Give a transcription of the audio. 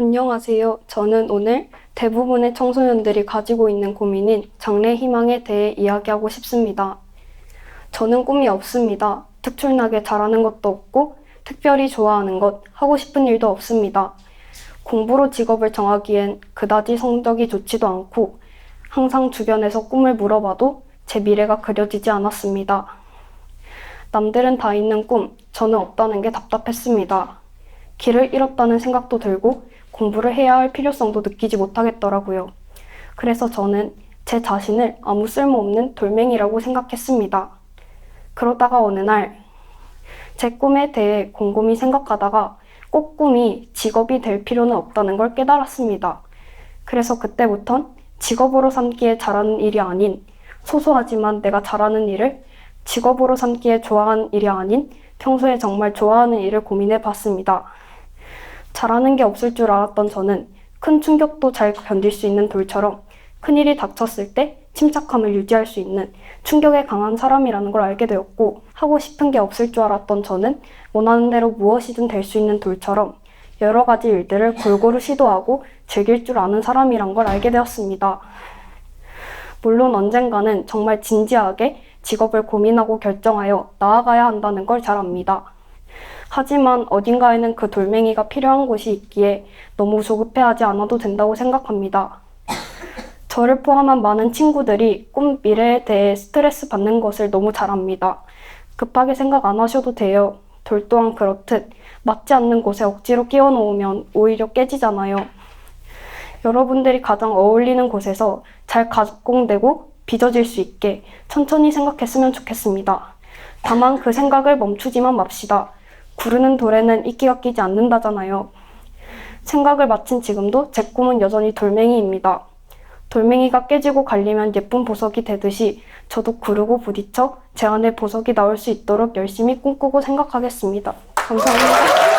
안녕하세요. 저는 오늘 대부분의 청소년들이 가지고 있는 고민인 장래 희망에 대해 이야기하고 싶습니다. 저는 꿈이 없습니다. 특출나게 잘하는 것도 없고, 특별히 좋아하는 것, 하고 싶은 일도 없습니다. 공부로 직업을 정하기엔 그다지 성적이 좋지도 않고, 항상 주변에서 꿈을 물어봐도 제 미래가 그려지지 않았습니다. 남들은 다 있는 꿈, 저는 없다는 게 답답했습니다. 길을 잃었다는 생각도 들고 공부를 해야 할 필요성도 느끼지 못하겠더라고요. 그래서 저는 제 자신을 아무 쓸모없는 돌멩이라고 생각했습니다. 그러다가 어느 날, 제 꿈에 대해 곰곰이 생각하다가 꼭 꿈이 직업이 될 필요는 없다는 걸 깨달았습니다. 그래서 그때부턴 직업으로 삼기에 잘하는 일이 아닌 소소하지만 내가 잘하는 일을 직업으로 삼기에 좋아하는 일이 아닌 평소에 정말 좋아하는 일을 고민해 봤습니다. 잘하는 게 없을 줄 알았던 저는 큰 충격도 잘 견딜 수 있는 돌처럼 큰일이 닥쳤을 때 침착함을 유지할 수 있는 충격에 강한 사람이라는 걸 알게 되었고 하고 싶은 게 없을 줄 알았던 저는 원하는 대로 무엇이든 될 수 있는 돌처럼 여러 가지 일들을 골고루 시도하고 즐길 줄 아는 사람이란 걸 알게 되었습니다. 물론 언젠가는 정말 진지하게 직업을 고민하고 결정하여 나아가야 한다는 걸 잘 압니다. 하지만 어딘가에는 그 돌멩이가 필요한 곳이 있기에 너무 조급해하지 않아도 된다고 생각합니다. 저를 포함한 많은 친구들이 꿈 미래에 대해 스트레스 받는 것을 너무 잘 압니다. 급하게 생각 안 하셔도 돼요. 돌 또한 그렇듯 맞지 않는 곳에 억지로 끼워 놓으면 오히려 깨지잖아요. 여러분들이 가장 어울리는 곳에서 잘 가공되고 빚어질 수 있게 천천히 생각했으면 좋겠습니다. 다만 그 생각을 멈추지만 맙시다. 구르는 돌에는 이끼가 끼지 않는다잖아요. 생각을 마친 지금도 제 꿈은 여전히 돌멩이입니다. 돌멩이가 깨지고 갈리면 예쁜 보석이 되듯이 저도 구르고 부딪혀 제 안에 보석이 나올 수 있도록 열심히 꿈꾸고 생각하겠습니다. 감사합니다.